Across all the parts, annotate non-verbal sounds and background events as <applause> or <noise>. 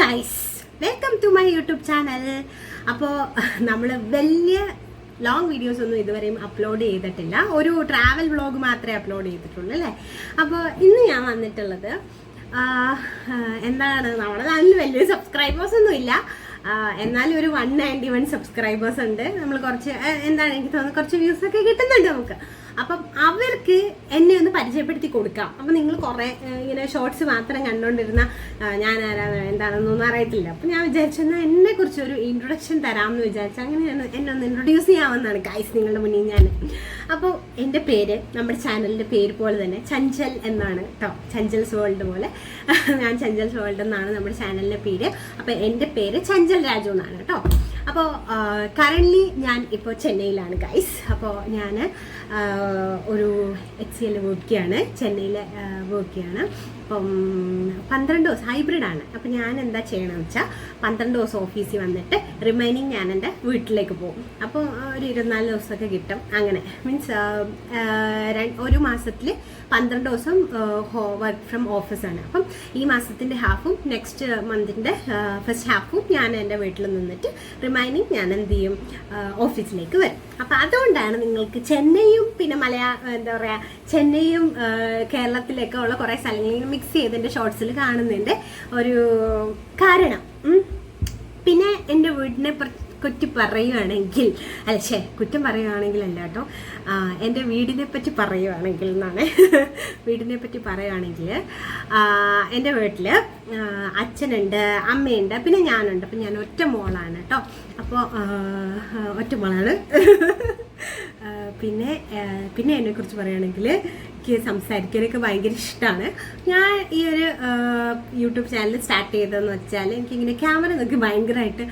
Guys welcome to my YouTube channel അപ്പോൾ നമ്മൾ വലിയ ലോങ് വീഡിയോസ് ഒന്നും ഇതുവരെയും അപ്ലോഡ് ചെയ്തിട്ടില്ല. ഒരു ട്രാവൽ വ്ളോഗ് മാത്രമേ അപ്ലോഡ് ചെയ്തിട്ടുള്ളൂ അല്ലേ? അപ്പോൾ ഇന്ന് ഞാൻ വന്നിട്ടുള്ളത് എന്താണ് നമ്മുടെ നല്ല വലിയ സബ്സ്ക്രൈബേഴ്സ് ഒന്നും ഇല്ല. എന്നാലും ഒരു വൺ നയന്റി വൺ സബ്സ്ക്രൈബേഴ്സ് ഉണ്ട്. നമ്മൾ കുറച്ച് എന്താണ് എനിക്ക് തോന്നുന്നത് കുറച്ച് വ്യൂസ് ഒക്കെ കിട്ടുന്നുണ്ട് നമുക്ക്. അപ്പം അവർക്ക് എന്നെ ഒന്ന് പരിചയപ്പെടുത്തി കൊടുക്കാം. അപ്പം നിങ്ങൾ കുറേ ഇങ്ങനെ ഷോർട്സ് മാത്രം കണ്ടുകൊണ്ടിരുന്ന ഞാൻ ആരാണ് എന്താണെന്നൊന്നും അറിയത്തില്ല. അപ്പം ഞാൻ വിചാരിച്ചെന്നാൽ എന്നെ കുറിച്ച് ഒരു ഇൻട്രൊഡക്ഷൻ തരാമെന്ന് വിചാരിച്ചു. അങ്ങനെയാണ് എന്നെ ഒന്ന് ഇൻട്രൊഡ്യൂസ് ചെയ്യാമെന്നാണ് ഗൈസ് നിങ്ങളുടെ മുന്നിൽ ഞാൻ. അപ്പോൾ എന്റെ പേര് നമ്മുടെ ചാനലിന്റെ പേര് പോലെ തന്നെ ചഞ്ചൽ എന്നാണ് കേട്ടോ ചഞ്ചൽസ് വേൾഡ് പോലെ. ഞാൻ ചഞ്ചൽസ് വേൾഡ് എന്നാണ് നമ്മുടെ ചാനലിന്റെ പേര്. അപ്പോൾ എന്റെ പേര് ചഞ്ചൽ രാജു എന്നാണ് കേട്ടോ അപ്പോൾ കറന്റ്ലി ഞാൻ ഇപ്പോൾ ചെന്നൈയിലാണ് ഗൈസ് അപ്പോൾ ഞാൻ ഒരു എച്ച് സി എൽ വർക്ക് ചെയ്യാണ് ചെന്നൈയിൽ വർക്ക് ചെയ്യാണ് അപ്പം പന്ത്രണ്ട് ദിവസം ഹൈബ്രിഡ് ആണ്. അപ്പം ഞാൻ എന്താ ചെയ്യണമെന്ന് വെച്ചാൽ പന്ത്രണ്ട് ദിവസം ഓഫീസിൽ വന്നിട്ട് റിമൈനിങ് ഞാൻ എന്റെ വീട്ടിലേക്ക് പോകും. അപ്പോൾ ഒരു ഇരുപത്തിനാല് ദിവസമൊക്കെ കിട്ടും. അങ്ങനെ മീൻസ് ഒരു മാസത്തിൽ പന്ത്രണ്ട് ദിവസം വർക്ക് ഫ്രം ഓഫീസാണ് അപ്പം ഈ മാസത്തിന്റെ ഹാഫും നെക്സ്റ്റ് മന്തിന്റെ ഫസ്റ്റ് ഹാഫും ഞാൻ എന്റെ വീട്ടിൽ നിന്നിട്ട് റിമൈനിങ് ഞാൻ എന്ത് ചെയ്യും? ഓഫീസിലേക്ക് വരും. അപ്പം അതുകൊണ്ടാണ് നിങ്ങൾക്ക് ചെന്നൈയും പിന്നെ മലയാ എന്താ പറയുക ചെന്നൈയും കേരളത്തിലൊക്കെ ഉള്ള കുറേ സ്ഥലങ്ങളിൽ മിക്സ് ചെയ്തതിന്റെ ഷോർട്സിൽ കാണുന്നതിന്റെ ഒരു കാരണം. പിന്നെ എന്റെ വീടിനെ കുറ്റി പറയുകയാണെങ്കിൽ അല്ല ശേ കുറ്റം പറയുകയാണെങ്കിൽ അല്ല കേട്ടോ എന്റെ വീടിനെ പറ്റി പറയുകയാണെങ്കിൽ എന്നാണ്. വീടിനെ പറ്റി പറയുകയാണെങ്കിൽ എന്റെ വീട്ടിൽ അച്ഛനുണ്ട് അമ്മയുണ്ട് പിന്നെ ഞാനുണ്ട്. അപ്പം ഞാൻ ഒറ്റ മോളാണ് കേട്ടോ. അപ്പോൾ ഒറ്റ മോളാണ്. പിന്നെ പിന്നെ എന്നെക്കുറിച്ച് പറയുകയാണെങ്കിൽ എനിക്ക് സംസാരിക്കാനൊക്കെ ഭയങ്കര ഇഷ്ടമാണ്. ഞാൻ ഈ ഒരു യൂട്യൂബ് ചാനൽ സ്റ്റാർട്ട് ചെയ്തതെന്ന് വെച്ചാൽ എനിക്കിങ്ങനെ ക്യാമറ നോക്കി ഭയങ്കരമായിട്ട്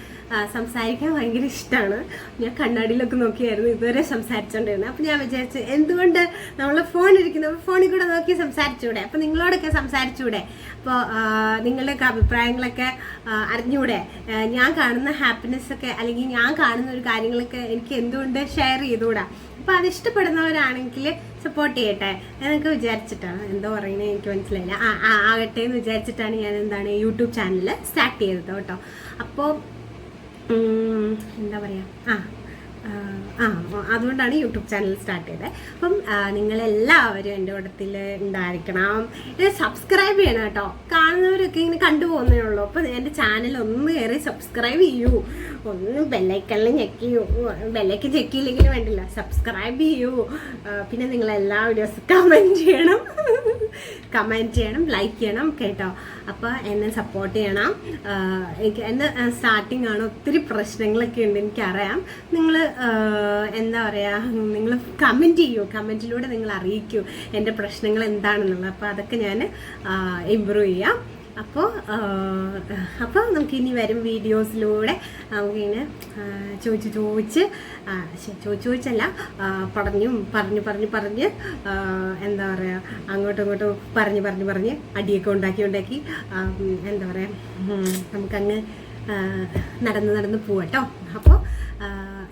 സംസാരിക്കാൻ ഭയങ്കര ഇഷ്ടമാണ്. ഞാൻ കണ്ണാടിയിലൊക്കെ നോക്കിയായിരുന്നു ഇതുവരെ സംസാരിച്ചുകൊണ്ടിരുന്നത് അപ്പം ഞാൻ വിചാരിച്ചു എന്തുകൊണ്ട് നമ്മൾ ഫോൺ ഇരിക്കുന്ന? ഫോണിൽ കൂടെ നോക്കി സംസാരിച്ചൂടെ? അപ്പം നിങ്ങളോടൊക്കെ സംസാരിച്ചൂടെ? അപ്പോൾ നിങ്ങളുടെയൊക്കെ അഭിപ്രായങ്ങളൊക്കെ അറിഞ്ഞൂടെ? ഞാൻ കാണുന്ന ഹാപ്പിനെസ് ഒക്കെ അല്ലെങ്കിൽ ഞാൻ കാണുന്ന ഒരു കാര്യങ്ങളൊക്കെ എനിക്ക് എന്തുകൊണ്ട് ഷെയർ ചെയ്തുകൂടാ? അപ്പോൾ അത് ഇഷ്ടപ്പെടുന്നവരാണെങ്കിൽ സപ്പോർട്ട് ചെയ്യട്ടെ. എന്നൊക്കെ വിചാരിച്ചിട്ടാണ്. എന്തോ പറയുന്നത് എനിക്ക് മനസ്സിലായില്ല. ആകട്ടെ എന്ന് വിചാരിച്ചിട്ടാണ് ഞാൻ എന്താണ് യൂട്യൂബ് ചാനൽ സ്റ്റാർട്ട് ചെയ്തത് കേട്ടോ. അപ്പോൾ എന്താ പറയുക ആ ആ, അതുകൊണ്ടാണ് യൂട്യൂബ് ചാനൽ സ്റ്റാർട്ട് ചെയ്തത് അപ്പം നിങ്ങളെല്ലാവരും എന്റെ കൂട്ടത്തിൽ ഉണ്ടായിരിക്കണം. സബ്സ്ക്രൈബ് ചെയ്യണം കേട്ടോ. കാണുന്നവരൊക്കെ ഇങ്ങനെ കണ്ടുപോകുന്നേ ഉള്ളൂ. അപ്പം എന്റെ ചാനൽ ഒന്ന് കയറി സബ്സ്ക്രൈബ് ചെയ്യൂ. ഒന്ന് ബെല്ലൈക്കണിൽ ബെല്ലൈക്ക് ബെല്ലൈക്കൻ ചെയ്യില്ലെങ്കിലും വേണ്ടില്ല. സബ്സ്ക്രൈബ് ചെയ്യൂ. പിന്നെ നിങ്ങളെല്ലാ വീഡിയോസും കമന്റ് ചെയ്യണം. കമന്റ് ചെയ്യണം ലൈക്ക് ചെയ്യണം കേട്ടോ. അപ്പോൾ എന്നെ സപ്പോർട്ട് ചെയ്യണം. എനിക്ക് എന്റെ സ്റ്റാർട്ടിംഗ് ആണ് ഒത്തിരി പ്രശ്നങ്ങളൊക്കെ ഉണ്ട് എനിക്കറിയാം. നിങ്ങൾ എന്താ പറയുക നിങ്ങൾ കമന്റ് ചെയ്യൂ കമന്റിലൂടെ നിങ്ങൾ അറിയിക്കൂ എന്റെ പ്രശ്നങ്ങൾ എന്താണെന്നുള്ളത്. അപ്പോൾ അതൊക്കെ ഞാൻ ഇമ്പ്രൂവ് ചെയ്യാം. അപ്പോൾ അപ്പോൾ നമുക്ക് ഇനി വരും വീഡിയോസിലൂടെ. നമുക്കിങ്ങനെ ചോദിച്ച് ചോദിച്ച് ചോദിച്ച് ചോദിച്ചല്ല പറഞ്ഞും പറഞ്ഞു പറഞ്ഞു പറഞ്ഞ് എന്താ പറയുക അങ്ങോട്ടും ഇങ്ങോട്ടും പറഞ്ഞ് പറഞ്ഞ് പറഞ്ഞ് അടിയൊക്കെ ഉണ്ടാക്കി ഉണ്ടാക്കി എന്താ പറയുക നമുക്കങ്ങ് നടന്ന് നടന്ന് പോവട്ടോ അപ്പോൾ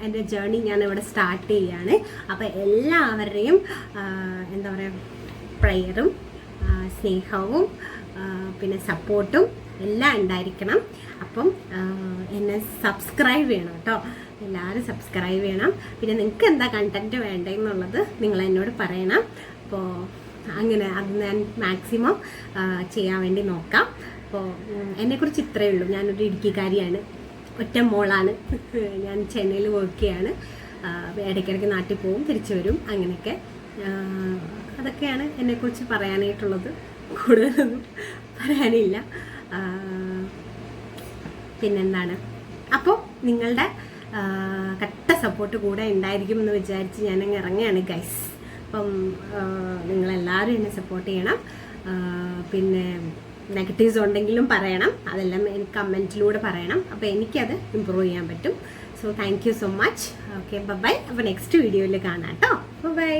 എന്റെ ജേർണി ഞാൻ ഇവിടെ സ്റ്റാർട്ട് ചെയ്യാണ്. അപ്പോൾ എല്ലാവരുടെയും എന്താ പറയുക പ്രയറും സ്നേഹവും പിന്നെ സപ്പോർട്ടും എല്ലാം ഉണ്ടായിരിക്കണം. അപ്പം എന്നെ സബ്സ്ക്രൈബ് ചെയ്യണം കേട്ടോ. എല്ലാവരും സബ്സ്ക്രൈബ് ചെയ്യണം. പിന്നെ നിങ്ങൾക്ക് എന്താ കണ്ടന്റ് വേണ്ടതെന്നുള്ളത് നിങ്ങൾ എന്നോട് പറയണം. അപ്പോൾ അങ്ങനെ അത് ഞാൻ മാക്സിമം ചെയ്യാൻ വേണ്ടി നോക്കാം. അപ്പോൾ എന്നെക്കുറിച്ച് ഇത്രയേ ഉള്ളൂ. ഞാനൊരു ഇടുക്കിക്കാരിയാണ്. ഒറ്റ മോളാണ്. <laughs> ഞാൻ ചെന്നൈയിൽ വർക്ക് ചെയ്യാണ്. ഇടയ്ക്കിടയ്ക്ക് നാട്ടിൽ പോവും തിരിച്ചു വരും. അങ്ങനെയൊക്കെ. അതൊക്കെയാണ് എന്നെക്കുറിച്ച് പറയാനായിട്ടുള്ളത്. കൂടുതലൊന്നും പറയാനില്ല. പിന്നെന്താണ്? അപ്പോൾ നിങ്ങളുടെ കട്ട സപ്പോർട്ട് കൂടെ ഉണ്ടായിരിക്കും എന്ന് വിചാരിച്ച് ഞാനങ്ങ് ഇറങ്ങുകയാണ് ഗൈസ് അപ്പം നിങ്ങളെല്ലാവരും എന്നെ സപ്പോർട്ട് ചെയ്യണം. പിന്നെ നെഗറ്റീവ്സ് ഉണ്ടെങ്കിലും പറയണം. അതെല്ലാം എനിക്ക് കമന്റിലൂടെ പറയണം. അപ്പോൾ എനിക്കത് ഇമ്പ്രൂവ് ചെയ്യാൻ പറ്റും. So thank you so much okay bye അപ്പോൾ നെക്സ്റ്റ് വീഡിയോയിൽ കാണാം കേട്ടോ ബൈ